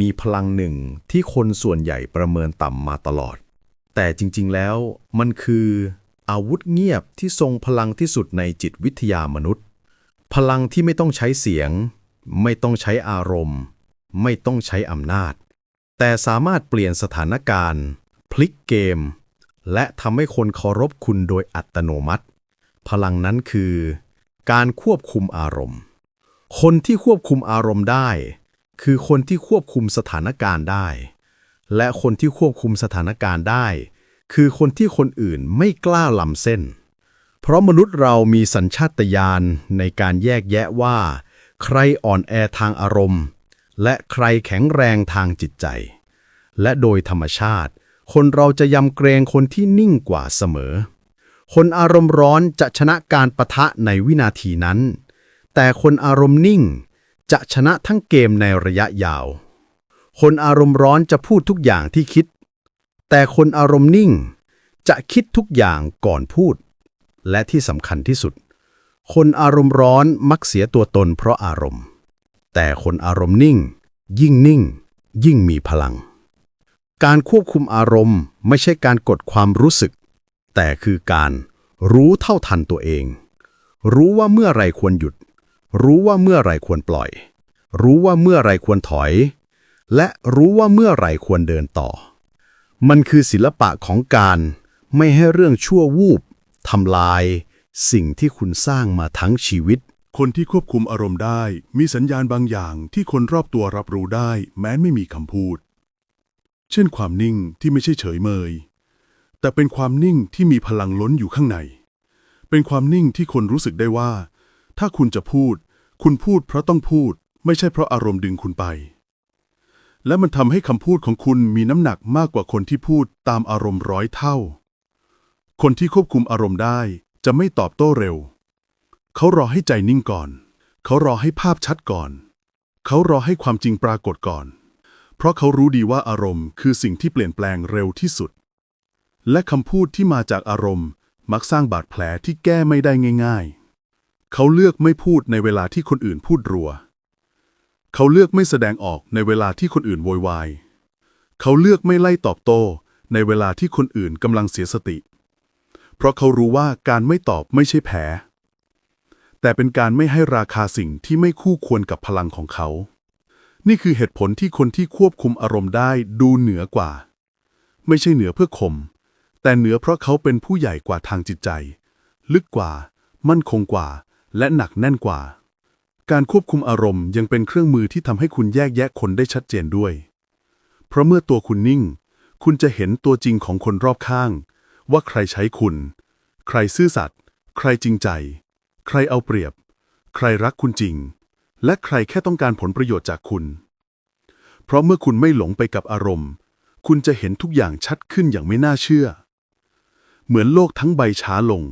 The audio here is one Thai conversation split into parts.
มีพลังหนึ่งที่คนส่วนใหญ่ประเมินต่ำมาตลอด แต่จริงๆแล้วมันคืออาวุธเงียบที่ทรงพลังที่สุดในจิตวิทยามนุษย์ พลังที่ไม่ต้องใช้เสียง ไม่ต้องใช้อารมณ์ ไม่ต้องใช้อำนาจ แต่สามารถเปลี่ยนสถานการณ์ พลิกเกม และทำให้คนเคารพคุณโดยอัตโนมัติ พลังนั้นคือ การควบคุมอารมณ์ คนที่ควบคุมอารมณ์ได้ คือคนที่ควบคุมสถานการณ์ได้ และคนที่ควบคุมสถานการณ์ได้ คือคนที่คนอื่นไม่กล้าล้ำเส้น เพราะมนุษย์เรามีสัญชาตญาณในการแยกแยะว่า ใครอ่อนแอทางอารมณ์ และใครแข็งแรงทางจิตใจ และโดยธรรมชาติ คนเราจะยำเกรงคนที่นิ่งกว่าเสมอ คนอารมณ์ร้อนจะชนะการประทะในวินาทีนั้น แต่คนอารมณ์นิ่ง จะชนะทั้งเกมในระยะยาว คนอารมณ์ร้อนจะพูดทุกอย่างที่คิด แต่คนอารมณ์นิ่งจะคิดทุกอย่างก่อนพูด และที่สำคัญที่สุด คนอารมณ์ร้อนมักเสียตัวตนเพราะอารมณ์ แต่คนอารมณ์นิ่ง ยิ่งนิ่ง ยิ่งมีพลัง การควบคุมอารมณ์ไม่ใช่การกดความรู้สึก แต่คือการรู้เท่าทันตัวเอง รู้ว่าเมื่อไรควรหยุด รู้ว่าเมื่อไรควรปล่อย รู้ว่าเมื่อไรควรถอย และรู้ว่าเมื่อไรควรเดินต่อ มันคือศิลปะของการไม่ให้เรื่องชั่ววูบทำลาย สิ่งที่คุณสร้างมาทั้งชีวิต คนที่ควบคุมอารมณ์ได้ มีสัญญาณบางอย่างที่คนรอบตัวรับรู้ได้ แม้ไม่มีคำพูด เช่นความนิ่งที่ไม่ใช่เฉยเมย แต่เป็นความนิ่งที่มีพลังล้นอยู่ข้างใน เป็นความนิ่งที่คนรู้สึกได้ว่า ถ้าคุณจะพูด คุณพูดเพราะต้องพูด ไม่ใช่เพราะอารมณ์ดึงคุณไป และมันทำให้คำพูดของคุณมีน้ำหนักมากกว่าคนที่พูดตามอารมณ์ร้อยเท่า คนที่ควบคุมอารมณ์ได้จะไม่ตอบโต้เร็ว เขารอให้ใจนิ่งก่อน เขารอให้ภาพชัดก่อน เขารอให้ความจริงปรากฏก่อน เพราะเขารู้ดีว่าอารมณ์คือสิ่งที่เปลี่ยนแปลงเร็วที่สุด และคำพูดที่มาจากอารมณ์มักสร้างบาดแผลที่แก้ไม่ได้ง่าย ๆ เขาเลือกไม่พูดในเวลาที่คนอื่นพูดรัว เขาเลือกไม่แสดงออกในเวลาที่คนอื่นโวยวาย เขาเลือกไม่ไล่ตอบโต้ในเวลาที่คนอื่นกำลังเสียสติ เพราะเขารู้ว่าการไม่ตอบไม่ใช่แพ้แต่เป็นการไม่ให้ราคาสิ่งที่ไม่คู่ควรกับพลังของเขา นี่คือเหตุผลที่คนที่ควบคุมอารมณ์ได้ดูเหนือกว่า ไม่ใช่เหนือเพื่อข่ม แต่เหนือเพราะเขาเป็นผู้ใหญ่กว่าทางจิตใจ ลึกกว่า มั่นคงกว่า และหนักแน่นกว่า การควบคุมอารมณ์ยังเป็นเครื่องมือที่ทำให้คุณแยกแยะคนได้ชัดเจนด้วย เพราะเมื่อตัวคุณนิ่ง คุณจะเห็นตัวจริงของคนรอบข้าง ว่าใครใช้คุณ ใครซื่อสัตย์ใครจริงใจ ใครเอาเปรียบ ใครรักคุณจริง และใครแค่ต้องการผลประโยชน์จากคุณ เพราะเมื่อคุณไม่หลงไปกับอารมณ์ คุณจะเห็นทุกอย่างชัดขึ้นอย่างไม่น่าเชื่อ เหมือนโลกทั้งใบช้าลง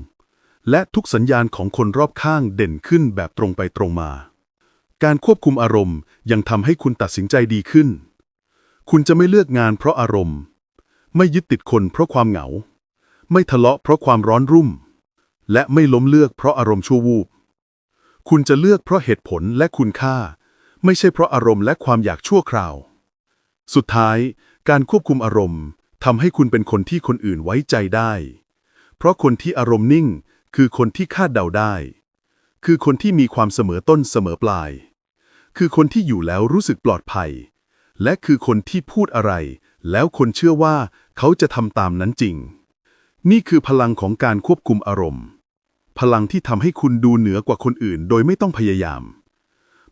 และทุกสัญญาณของคนรอบข้างเด่นขึ้นแบบตรงไปตรงมา การควบคุมอารมณ์ยังทำให้คุณตัดสินใจดีขึ้น คุณจะไม่เลือกงานเพราะอารมณ์ ไม่ยึดติดคนเพราะความเหงา ไม่ทะเลาะเพราะความร้อนรุ่ม และไม่ล้มเลือกเพราะอารมณ์ชั่ววูบ คุณจะเลือกเพราะเหตุผลและคุณค่า ไม่ใช่เพราะอารมณ์และความอยากชั่วคราว สุดท้าย การควบคุมอารมณ์ทำให้คุณเป็นคนที่คนอื่นไว้ใจได้ เพราะคนที่อารมณ์นิ่ง คือคนที่คาดเดาได้ คือคนที่มีความเสมอต้นเสมอปลาย คือคนที่อยู่แล้วรู้สึกปลอดภัย และคือคนที่พูดอะไร แล้วคนเชื่อว่าเขาจะทำตามนั้นจริง นี่คือพลังของการควบคุมอารมณ์ พลังที่ทำให้คุณดูเหนือกว่าคนอื่น โดยไม่ต้องพยายาม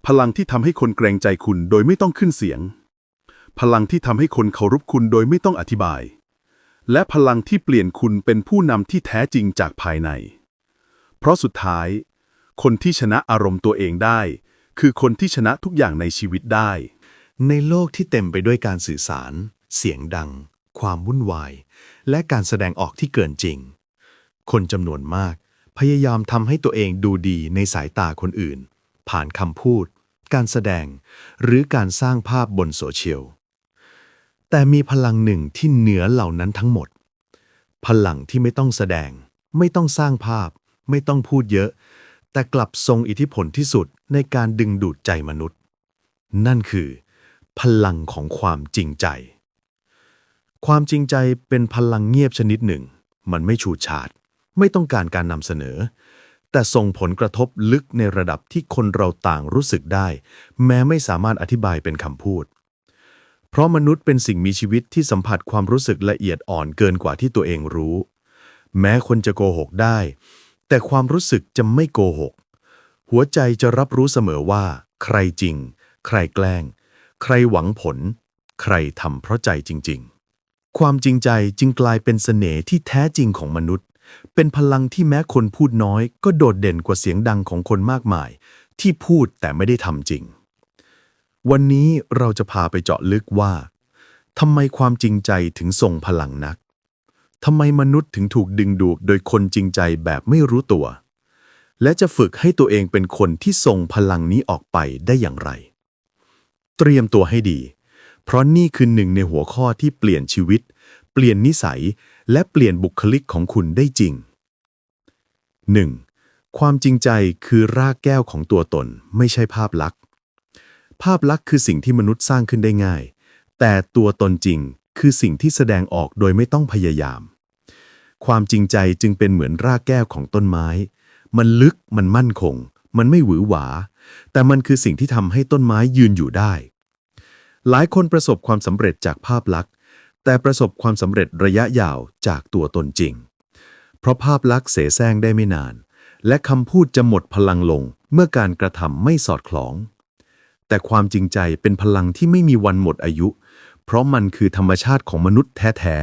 พลังที่ทำให้คนเกรงใจคุณโดยไม่ต้องขึ้นเสียง พลังที่ทำให้คนเคารพคุณโดยไม่ต้องอธิบายและพลังที่เปลี่ยนคุณเป็นผู้นำที่แท้จริงจากภายใน เพราะสุดท้าย คนที่ชนะอารมณ์ตัวเองได้ คือคนที่ชนะทุกอย่างในชีวิตได้ ในโลกที่เต็มไปด้วยการสื่อสาร เสียงดัง ความวุ่นวาย และการแสดงออกที่เกินจริง คนจำนวนมาก พยายามทำให้ตัวเองดูดีในสายตาคนอื่น ผ่านคำพูด การแสดง หรือการสร้างภาพบนโซเชียลแต่มีพลังหนึ่งที่เหนือเหล่านั้นทั้งหมด พลังที่ไม่ต้องแสดง ไม่ต้องสร้างภาพ ไม่ต้องพูดเยอะ แต่กลับทรงอิทธิพลที่สุดในการดึงดูดใจมนุษย์ นั่นคือ พลังของความจริงใจ ความจริงใจเป็นพลังเงียบชนิดหนึ่ง มันไม่ฉูดฉาดไม่ต้องการการนำเสนอ แต่ส่งผลกระทบลึกในระดับที่คนเราต่างรู้สึกได้ แม้ไม่สามารถอธิบายเป็นคำพูด เพราะมนุษย์เป็นสิ่งมีชีวิตที่สัมผัสความรู้สึกละเอียดอ่อนเกินกว่าที่ตัวเองรู้ แม้คนจะโกหกได้ แต่ความรู้สึกจะไม่โกหก หัวใจจะรับรู้เสมอว่า ใครจริง ใครแกล้ง ใครหวังผล ใครทำเพราะใจจริง ๆ ความจริงใจจึงกลายเป็นเสน่ห์ที่แท้จริงของมนุษย์ เป็นพลังที่แม้คนพูดน้อย ก็โดดเด่นกว่าเสียงดังของคนมากมาย ที่พูดแต่ไม่ได้ทำจริง วันนี้เราจะพาไปเจาะลึกว่าทำไมความจริงใจถึงทรงพลังนัก ทำไมมนุษย์ถึงถูกดึงดูดโดยคนจริงใจแบบไม่รู้ตัว และจะฝึกให้ตัวเองเป็นคนที่ทรงพลังนี้ออกไปได้อย่างไร เตรียมตัวให้ดี เพราะนี่คือหนึ่งในหัวข้อที่เปลี่ยนชีวิต เปลี่ยนนิสัย และเปลี่ยนบุคลิกของคุณได้จริง 1. ความจริงใจคือรากแก้วของตัวตน ไม่ใช่ภาพลักษณ์ ภาพลักษณ์คือสิ่งที่มนุษย์สร้างขึ้นได้ง่าย แต่ตัวตนจริง คือสิ่งที่แสดงออกโดยไม่ต้องพยายาม ความจริงใจจึงเป็นเหมือนรากแก้วของต้นไม้ มันลึกมันมั่นคง มันไม่หวือหวา แต่มันคือสิ่งที่ทำให้ต้นไม้ยืนอยู่ได้ หลายคนประสบความสำเร็จจากภาพลักษณ์ แต่ประสบความสำเร็จระยะยาวจากตัวตนจริง เพราะภาพลักษณ์เสแสร้งได้ไม่นาน และคำพูดจะหมดพลังลงเมื่อการกระทำไม่สอดคล้อง แต่ความจริงใจเป็นพลังที่ไม่มีวันหมดอายุ เพราะมันคือธรรมชาติของมนุษย์แท้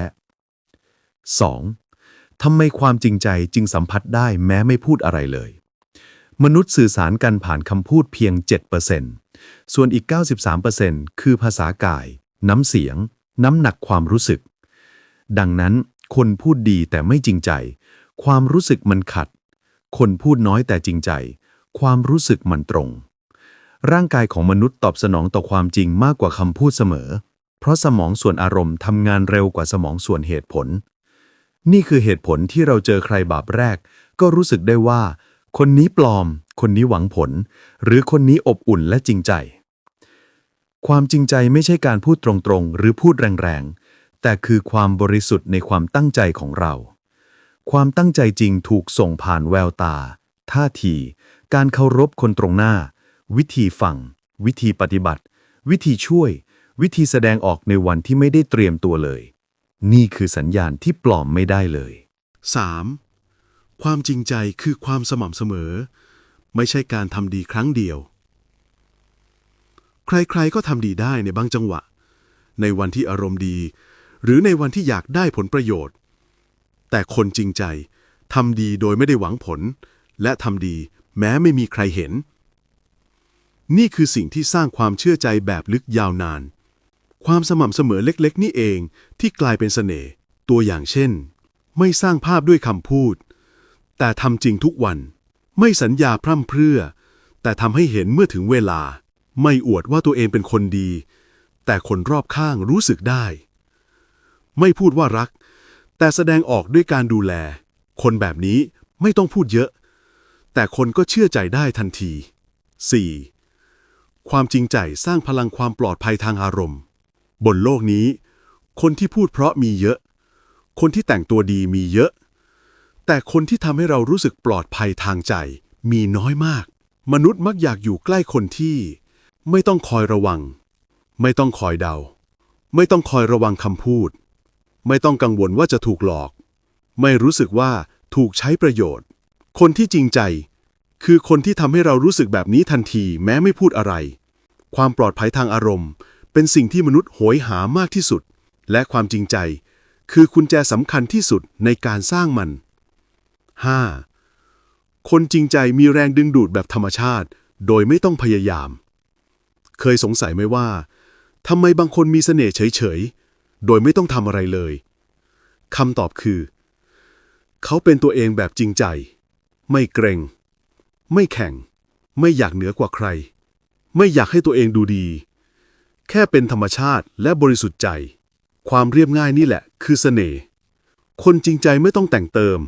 ๆ 2. ทำไมความจริงใจจึงสัมผัสได้แม้ไม่พูดอะไรเลย มนุษย์สื่อสารกันผ่านคำพูดเพียง 7%ส่วนอีก 93%คือภาษากาย น้ำเสียง น้ำหนักความรู้สึก ดังนั้น คนพูดดีแต่ไม่จริงใจ ความรู้สึกมันขัด คนพูดน้อยแต่จริงใจ ความรู้สึกมันตรง ร่างกายของมนุษย์ตอบสนองต่อความจริงมากกว่าคำพูดเสมอ เพราะสมองส่วนอารมณ์ทำงานเร็วกว่าสมองส่วนเหตุผล นี่คือเหตุผลที่เราเจอใครบาปแรก ก็รู้สึกได้ว่า คนนี้ปลอม คนนี้หวังผล หรือคนนี้อบอุ่นและจริงใจ ความจริงใจไม่ใช่การพูดตรงๆ หรือพูดแรงๆ แต่คือความบริสุทธิ์ในความตั้งใจของเรา ความตั้งใจจริงถูกส่งผ่านแววตา ท่าที การเคารพคนตรงหน้า วิธีฟัง วิธีปฏิบัติ วิธีช่วย วิธีแสดงออกในวันที่ไม่ได้เตรียมตัวเลย นี่คือสัญญาณที่ปลอมไม่ได้เลย 3. ความจริงใจคือความสม่ำเสมอ ไม่ใช่การทำดีครั้งเดียว ใครๆก็ทำดีได้ในบางจังหวะ ในวันที่อารมณ์ดี หรือในวันที่อยากได้ผลประโยชน์ แต่คนจริงใจทำดีโดยไม่ได้หวังผล และทำดีแม้ไม่มีใครเห็น นี่คือสิ่งที่สร้างความเชื่อใจแบบลึกยาวนาน ความสม่ำเสมอเล็กๆ นี่เองที่กลายเป็นเสน่ห์ตัวอย่างเช่น ไม่สร้างภาพด้วยคำพูด แต่ทำจริงทุกวัน ไม่สัญญาพร่ำเพรื่อ แต่ทำให้เห็นเมื่อถึงเวลา ไม่อวดว่าตัวเองเป็นคนดี แต่คนรอบข้างรู้สึกได้ ไม่พูดว่ารัก แต่แสดงออกด้วยการดูแล คนแบบนี้ไม่ต้องพูดเยอะ แต่คนก็เชื่อใจได้ทันที 4. ความจริงใจสร้างพลังความปลอดภัยทางอารมณ์ บนโลกนี้ คนที่พูดเพราะมีเยอะ คนที่แต่งตัวดีมีเยอะ แต่คนที่ทำให้เรารู้สึกปลอดภัยทางใจ มีน้อยมาก มนุษย์มักอยากอยู่ใกล้คนที่ ไม่ต้องคอยระวัง ไม่ต้องคอยเดา ไม่ต้องคอยระวังคำพูด ไม่ต้องกังวลว่าจะถูกหลอก ไม่รู้สึกว่าถูกใช้ประโยชน์ คนที่จริงใจ คือคนที่ทำให้เรารู้สึกแบบนี้ทันทีแม้ไม่พูดอะไร ความปลอดภัยทางอารมณ์ เป็นสิ่งที่มนุษย์โหยหามากที่สุด และความจริงใจ คือกุญแจสำคัญที่สุดในการสร้างมัน 5. คนจริงใจมีแรงดึงดูดแบบธรรมชาติ โดยไม่ต้องพยายาม เคยสงสัยไหมว่าทำไมบางคนมีเสน่ห์เฉยๆ โดยไม่ต้องทำอะไรเลยคำตอบคือ เขาเป็นตัวเองแบบจริงใจ ไม่เกรงไม่แข่ง ไม่อยากเหนือกว่าใคร ไม่อยากให้ตัวเองดูดี แค่เป็นธรรมชาติและบริสุทธิ์ใจ ความเรียบง่ายนี่แหละ คือเสน่ห์คนจริงใจไม่ต้องแต่งเติม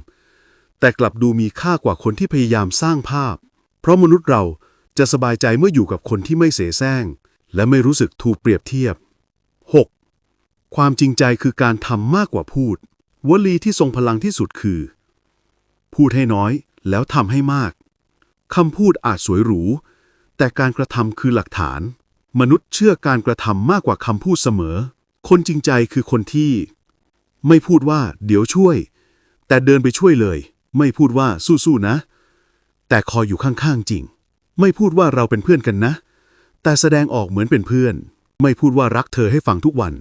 แต่กลับดูมีค่ากว่าคนที่พยายามสร้างภาพ เพราะมนุษย์เราจะสบายใจเมื่ออยู่กับคนที่ไม่เสแสร้ง และไม่รู้สึกถูกเปรียบเทียบ 6. ความจริงใจคือการทำมากกว่าพูด วลีที่ทรงพลังที่สุดคือ พูดให้น้อยแล้วทำให้มากคำพูดอาจสวยหรู แต่การกระทำคือหลักฐาน มนุษย์เชื่อการกระทำมากกว่าคำพูดเสมอ คนจริงใจคือคนที่ ไม่พูดว่าเดี๋ยวช่วย แต่เดินไปช่วยเลย ไม่พูดว่าสู้ๆนะ แต่คอยอยู่ข้างๆจริง ไม่พูดว่าเราเป็นเพื่อนกันนะ แต่แสดงออกเหมือนเป็นเพื่อน ไม่พูดว่ารักเธอให้ฟังทุกวัน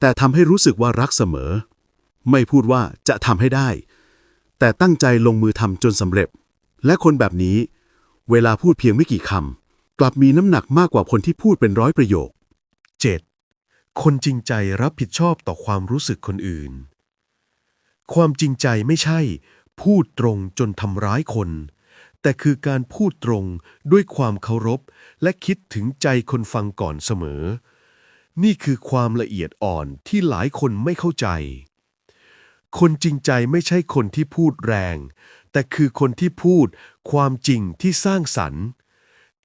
แต่ทำให้รู้สึกว่ารักเสมอ ไม่พูดว่าจะทำให้ได้ แต่ตั้งใจลงมือทำจนสำเร็จ และคนแบบนี้ เวลาพูดเพียงไม่กี่คำ กลับมีน้ำหนักมากกว่าคนที่พูดเป็นร้อยประโยค 7. คนจริงใจรับผิดชอบต่อความรู้สึกคนอื่น ความจริงใจไม่ใช่ พูดตรงจนทำร้ายคน แต่คือการพูดตรงด้วยความเคารพ และคิดถึงใจคนฟังก่อนเสมอ นี่คือความละเอียดอ่อนที่หลายคนไม่เข้าใจ คนจริงใจไม่ใช่คนที่พูดแรง แต่คือคนที่พูดความจริงที่สร้างสรรค์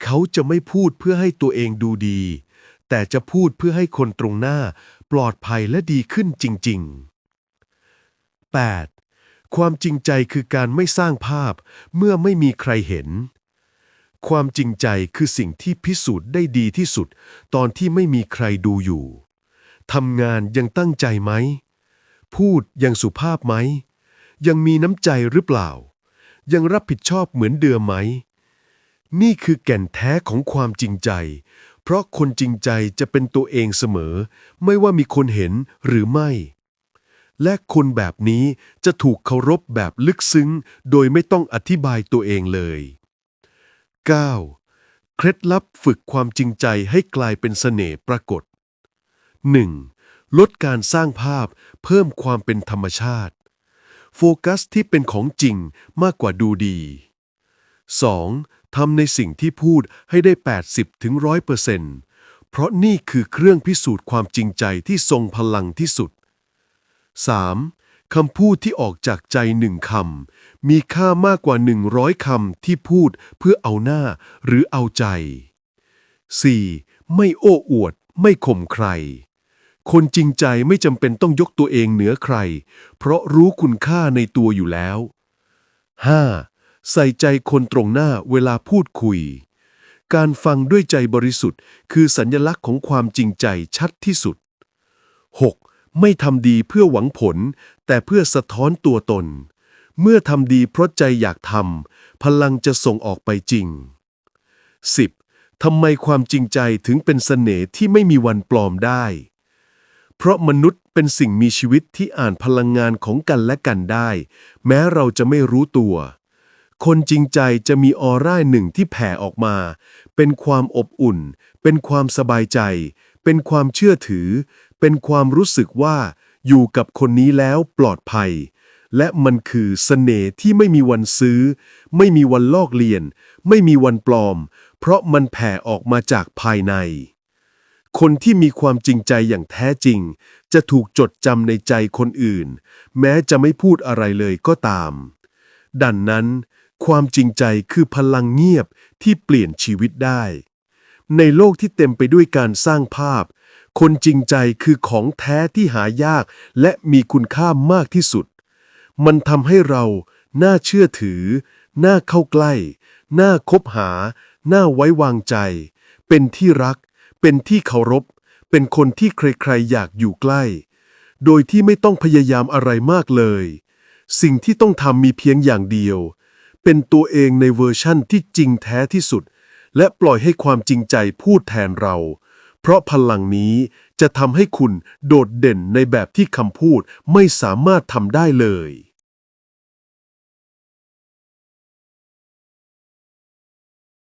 เขาจะไม่พูดเพื่อให้ตัวเองดูดี แต่จะพูดเพื่อให้คนตรงหน้า ปลอดภัยและดีขึ้นจริง ๆ 8. ความจริงใจคือการไม่สร้างภาพเมื่อไม่มีใครเห็น ความจริงใจคือสิ่งที่พิสูจน์ได้ดีที่สุด ตอนที่ไม่มีใครดูอยู่ทำงานยังตั้งใจไหม พูดยังสุภาพไหม ยังมีน้ำใจหรือเปล่า ยังรับผิดชอบเหมือนเดิมไหม นี่คือแก่นแท้ของความจริงใจ เพราะคนจริงใจจะเป็นตัวเองเสมอ ไม่ว่ามีคนเห็นหรือไม่ และคนแบบนี้จะถูกเคารพแบบลึกซึ้ง โดยไม่ต้องอธิบายตัวเองเลย 9. เคล็ดลับฝึกความจริงใจให้กลายเป็นเสน่ห์ปรากฏ 1. ลดการสร้างภาพเพิ่มความเป็นธรรมชาติ โฟกัสที่เป็นของจริงมากกว่าดูดี 2. ทำในสิ่งที่พูดให้ได้ 80ถึง100%เพราะนี่คือเครื่องพิสูจน์ความจริงใจที่ทรงพลังที่สุด 3. คำพูดที่ออกจากใจหนึ่งคำมีค่ามากกว่า 100 คำที่พูดเพื่อเอาหน้าหรือเอาใจ 4. ไม่โอ้อวด ไม่ข่มใคร คนจริงใจไม่จำเป็นต้องยกตัวเองเหนือใคร เพราะรู้คุณค่าในตัวอยู่แล้ว 5. ใส่ใจคนตรงหน้าเวลาพูดคุย การฟังด้วยใจบริสุทธิ์ คือสัญลักษณ์ของความจริงใจชัดที่สุด 6. ไม่ทำดีเพื่อหวังผล แต่เพื่อสะท้อนตัวตน เมื่อทำดีเพราะใจอยากทำพลังจะส่งออกไปจริง 10. ทำไมความจริงใจถึงเป็นเสน่ห์ที่ไม่มีวันปลอมได้ เพราะมนุษย์เป็นสิ่งมีชีวิตที่อ่านพลังงานของกันและกันได้ แม้เราจะไม่รู้ตัว คนจริงใจจะมีออร่าหนึ่งที่แผ่ออกมา เป็นความอบอุ่น เป็นความสบายใจ เป็นความเชื่อถือ เป็นความรู้สึกว่าอยู่กับคนนี้แล้วปลอดภัย และมันคือเสน่ห์ที่ไม่มีวันซื้อ ไม่มีวันลอกเลียน ไม่มีวันปลอม เพราะมันแผ่ออกมาจากภายใน คนที่มีความจริงใจอย่างแท้จริง จะถูกจดจำในใจคนอื่น แม้จะไม่พูดอะไรเลยก็ตาม ดังนั้น ความจริงใจคือพลังเงียบที่เปลี่ยนชีวิตได้ ในโลกที่เต็มไปด้วยการสร้างภาพ คนจริงใจคือของแท้ที่หายากและมีคุณค่ามากที่สุด มันทำให้เราน่าเชื่อถือ น่าเข้าใกล้ น่าคบหา น่าไว้วางใจ เป็นที่รัก เป็นที่เคารพ เป็นคนที่ใครๆอยากอยู่ใกล้ โดยที่ไม่ต้องพยายามอะไรมากเลย สิ่งที่ต้องทำมีเพียงอย่างเดียว เป็นตัวเองในเวอร์ชั่นที่จริงแท้ที่สุด และปล่อยให้ความจริงใจพูดแทนเรา เพราะพลังนี้จะทำให้คุณโดดเด่นในแบบที่คำพูดไม่สามารถทำได้เลย